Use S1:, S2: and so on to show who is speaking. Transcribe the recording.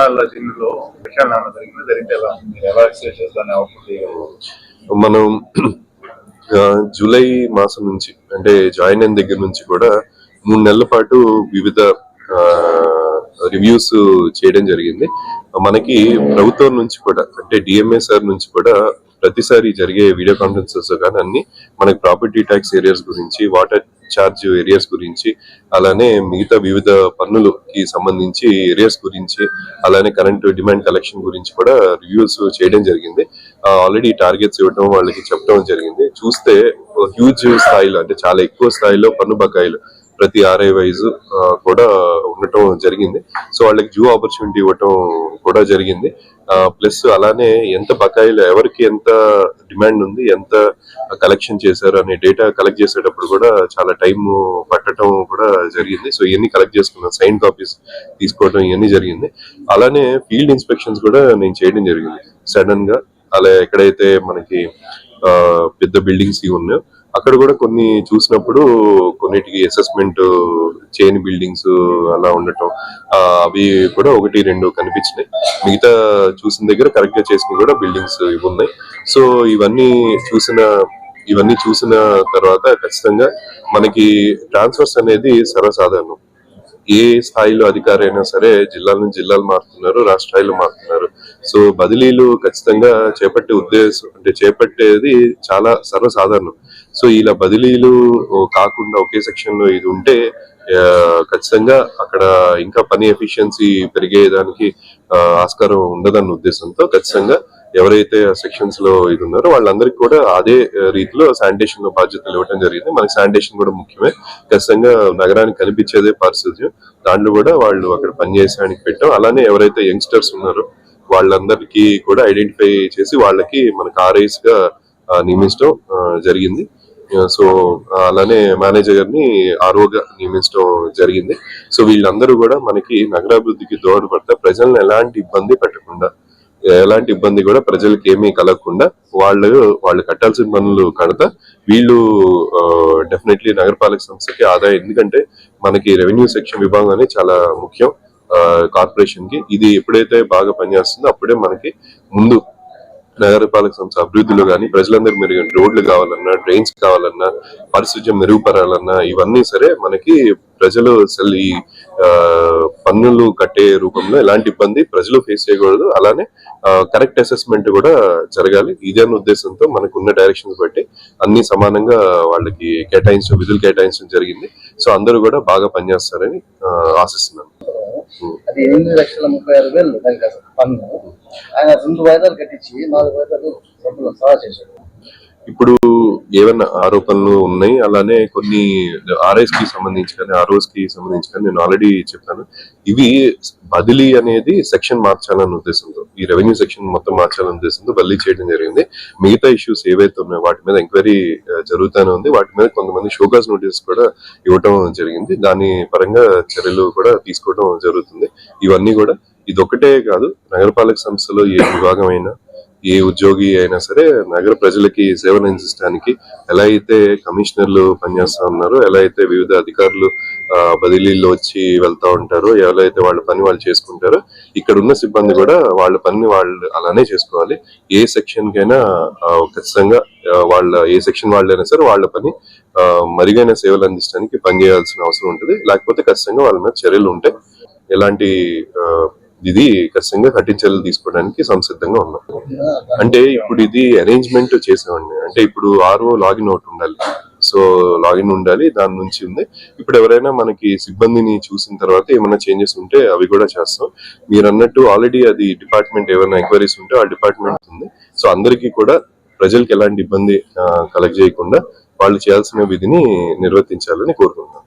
S1: ప్రాణాల జిల్లాలో విషయాలు ఏమైనా జరిగింది జరిగితే ఎలా ఎలా ఎక్స్ప్లెయిన్ చేస్తారని
S2: మనం జూలై మాసం నుంచి అంటే జాయిన్ అయిన దగ్గర నుంచి కూడా మూడు నెలల పాటు వివిధ రివ్యూస్ చేయడం జరిగింది. మనకి ప్రభుత్వం నుంచి కూడా అంటే డిఎంఏ సార్ నుంచి కూడా ప్రతిసారి జరిగే వీడియో కాన్ఫరెన్సెస్ కానీ అన్ని మనకి ప్రాపర్టీ ట్యాక్స్ ఏరియాస్ గురించి వాటర్ ఛార్జ్ ఏరియాస్ గురించి అలానే మిగతా వివిధ పన్నులకి సంబంధించి ఏరియాస్ గురించి అలానే కరెంట్ డిమాండ్ కలెక్షన్ గురించి కూడా రివ్యూస్ చేయడం జరిగింది. ఆల్రెడీ టార్గెట్స్ ఇవ్వడం వాళ్ళకి చెప్పడం జరిగింది. చూస్తే హ్యూజ్ స్థాయిలో అంటే చాలా ఎక్కువ స్థాయిలో పన్ను బకాయిలు ప్రతి ఆర్ఐ వైజ్ కూడా ఉండటం జరిగింది. సో వాళ్ళకి జూ ఆపర్చునిటీ ఇవ్వటం కూడా జరిగింది. ప్లస్ అలానే ఎంత బకాయిలు ఎవరికి ఎంత డిమాండ్ ఉంది ఎంత కలెక్షన్ చేశారు అనే డేటా కలెక్ట్ చేసేటప్పుడు కూడా చాలా టైం పట్టడం కూడా జరిగింది. సో ఇవన్నీ కలెక్ట్ చేసుకున్నాం. సైన్ కాపీస్ తీసుకోవడం ఇవన్నీ జరిగింది. అలానే ఫీల్డ్ ఇన్స్పెక్షన్స్ కూడా నేను చేయడం జరిగింది. సడన్గా అలా ఎక్కడైతే మనకి పెద్ద బిల్డింగ్స్ ఇవి ఉన్నాయి. అక్కడ కూడా కొన్ని చూసినప్పుడు కొన్నిటికి అసెస్మెంట్ చైన్ బిల్డింగ్స్ అలా ఉండటం అవి కూడా ఒకటి రెండు కనిపించినాయి. మిగతా చూసిన దగ్గర కరెక్ట్గా చేసిన కూడా బిల్డింగ్స్ ఇవి ఉన్నాయి. సో ఇవన్నీ చూసిన ఇవన్నీ చూసిన తర్వాత ఖచ్చితంగా మనకి ట్రాన్స్ఫర్స్ అనేది సర్వసాధారణం. ఏ స్థాయిలో అధికారి అయినా సరే జిల్లాల నుంచి జిల్లాలు మారుతున్నారు రాష్ట్రాలు మారుతున్నారు. సో బదిలీలు ఖచ్చితంగా చేపట్టే ఉద్దేశం అంటే చేపట్టేది చాలా సర్వసాధారణం. సో ఇలా బదిలీలు కాకుండా ఒకే సెక్షన్లో ఇది ఉంటే ఖచ్చితంగా అక్కడ ఇంకా పని ఎఫిషియన్సీ పెరిగేదానికి ఆస్కారం ఉండదన్న ఉద్దేశంతో ఖచ్చితంగా ఎవరైతే సెక్షన్స్లో ఇది ఉన్నారో వాళ్ళందరికీ కూడా అదే రీతిలో శానిటేషన్లో బాధ్యతలు ఇవ్వడం జరిగింది. మనకి శానిటేషన్ కూడా ముఖ్యమే. ఖచ్చితంగా నగరానికి కనిపించేదే పరిస్థితి దాంట్లో కూడా వాళ్ళు అక్కడ పనిచేయడానికి పెట్టాం. అలానే ఎవరైతే యంగ్స్టర్స్ ఉన్నారో వాళ్ళందరికీ కూడా ఐడెంటిఫై చేసి వాళ్ళకి మనకి ఆర్ఐస్గా ఆ, నియమించడం జరిగింది. సో అలానే మేనేజర్ గారిని ఆరోగా నియమించడం జరిగింది. సో వీళ్ళందరూ కూడా మనకి నగరాభివృద్ధికి దోహదపడతా ప్రజలను ఎలాంటి ఇబ్బంది పెట్టకుండా ఎలాంటి ఇబ్బంది కూడా ప్రజలకి ఏమీ కలగకుండా వాళ్ళు వాళ్ళు కట్టాల్సిన పనులు కడతా వీళ్ళు డెఫినెట్లీ నగరపాలక సంస్థకి ఆదాయం. ఎందుకంటే మనకి రెవెన్యూ సెక్షన్ విభాగం అనేది చాలా ముఖ్యం కార్పొరేషన్కి ఇది ఎప్పుడైతే బాగా పనిచేస్తుందో అప్పుడే మనకి ముందు నగరపాలక సంస్థ అభివృద్ధిలో కానీ ప్రజలందరూ మెరుగు రోడ్లు కావాలన్నా డ్రైన్స్ కావాలన్నా పారిశుధ్యం మెరుగుపరాలన్నా ఇవన్నీ సరే మనకి ప్రజలు అసలు ఈ పన్నులు కట్టే రూపంలో ఎలాంటి ఇబ్బంది ప్రజలు ఫేస్ చేయకూడదు. అలానే కరెక్ట్ అసెస్మెంట్ కూడా జరగాలి. ఇదే ఉద్దేశంతో మనకు ఉన్న డైరెక్షన్స్ బట్టి అన్ని సమానంగా వాళ్ళకి కేటాయించడం విధులు కేటాయించడం జరిగింది. సో అందరూ కూడా బాగా పనిచేస్తారని ఆశిస్తున్నాను.
S3: అది ఎనిమిది లక్షల ముప్పై ఆరు వేలు దానికి పన్ను. ఆయన రెండు వాయిదాలు కట్టించి నాలుగు వాయిదాలు డబ్బులు సహా చేశాడు.
S2: ఇప్పుడు ఏమైనా ఆరోపణలు ఉన్నాయి? అలానే కొన్ని ఆర్ఎస్కి సంబంధించి కానీ ఆర్ఓస్కి సంబంధించి కానీ నేను ఆల్రెడీ చెప్పాను. ఇవి బదిలీ అనేది సెక్షన్ మార్చాలన్న ఉద్దేశంతో ఈ రెవెన్యూ సెక్షన్ మొత్తం మార్చాలన్న ఉద్దేశంతో బదిలీ చేయడం జరిగింది. మిగతా ఇష్యూస్ ఏవైతే ఉన్నాయో వాటి మీద ఎంక్వైరీ జరుగుతూనే ఉంది. వాటి మీద కొంతమంది షోకాస్ నోటీస్ కూడా ఇవ్వటం జరిగింది. దాని పరంగా చర్యలు కూడా తీసుకోవడం జరుగుతుంది. ఇవన్నీ కూడా ఇది ఒకటే కాదు. నగరపాలక సంస్థలో ఏ విభాగమైనా ఏ ఉద్యోగి అయినా సరే నగర ప్రజలకి సేవలు అందించడానికి ఎలా అయితే కమిషనర్లు పనిచేస్తూ ఉన్నారో ఎలా అయితే వివిధ అధికారులు బదిలీల్లో వచ్చి వెళ్తా ఉంటారో ఎలా అయితే వాళ్ళ పని వాళ్ళు చేసుకుంటారో ఇక్కడ ఉన్న సిబ్బంది కూడా వాళ్ళ పని వాళ్ళు అలానే చేసుకోవాలి. ఏ సెక్షన్కైనా ఖచ్చితంగా వాళ్ళ ఏ సెక్షన్ వాళ్ళైనా సరే వాళ్ళ పని మరుగైన మరిగైన సేవలు అందించడానికి పనిచేయాల్సిన అవసరం ఉంటుంది. లేకపోతే ఖచ్చితంగా వాళ్ళ మీద చర్యలు ఉంటాయి. ఎలాంటి ఇది ఖచ్చితంగా కఠిన చర్యలు తీసుకోవడానికి సంసిద్ధంగా ఉన్నాం. అంటే ఇప్పుడు ఇది అరేంజ్మెంట్ చేసామండి అంటే ఇప్పుడు ఆర్ఓ లాగిన్ అవుట్ ఉండాలి. సో లాగిన్ ఉండాలి దాని నుంచి ఉంది. ఇప్పుడు ఎవరైనా మనకి సిబ్బందిని చూసిన తర్వాత ఏమైనా చేంజెస్ ఉంటే అవి కూడా చేస్తాం. మీరు అన్నట్టు ఆల్రెడీ అది డిపార్ట్మెంట్ ఏమైనా ఎంక్వైరీస్ ఉంటే ఆ డిపార్ట్మెంట్ ఉంది. సో అందరికీ కూడా ప్రజలకు ఎలాంటి ఇబ్బంది కలెక్ట్ చేయకుండా వాళ్ళు చేయాల్సిన విధిని నిర్వర్తించాలని కోరుకుంటున్నాను